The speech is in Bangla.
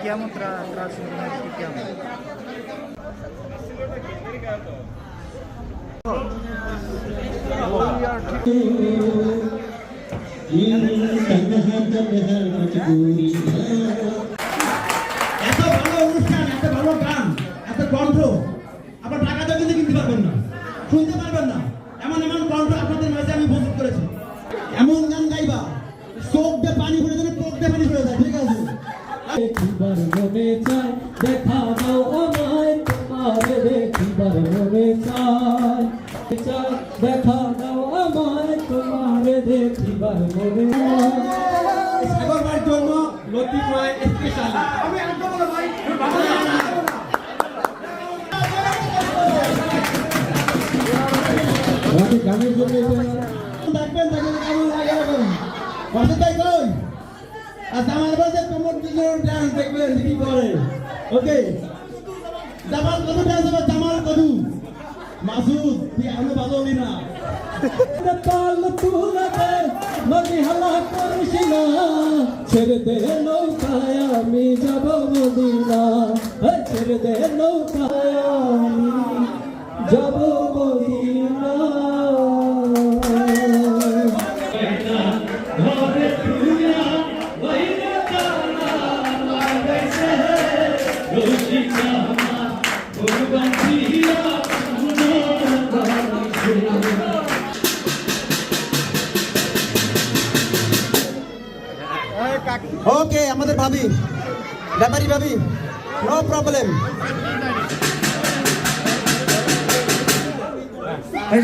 Chiamo tra, tra signori, শুনতে পারবেন না। এমন এমন কণ্ঠ আপনাদের মাঝে আমি উপস্থিত করেছি। এমন গান গাইবা চোখ দিয়ে পানি পড়ে যাবে চোখ দিয়ে পানি পড়ে যায় ঠিক আছে? দেখিবার মনে চায় দেখা দাও আমায় তোমার দেখিবার মনে চায়। দেখা দাও আমায় তোমার দেখিবার মনে সাগর জন্য ভাই স্পেশাল গানের জন্য দেখবেন দেখবেন কেমন লাগে এখন কই আর জামাল বাজে কমর দুজন ডান্স দেখবেন কি করে ওকে? জামাল কদু ডান্স হবে জামাল কদু। মাসুদ তুই এখনও ভালো হলি না। তাল তুলাতে নদী হালা করিস না ছেড়ে দে নৌকায় আমি যাব মদিনা। ছেড়ে দে নৌকায় আমি যাব মদিনা। ওকে আমাদের ভাবি ব্যাপারী ভাবি নো প্রবলেম এই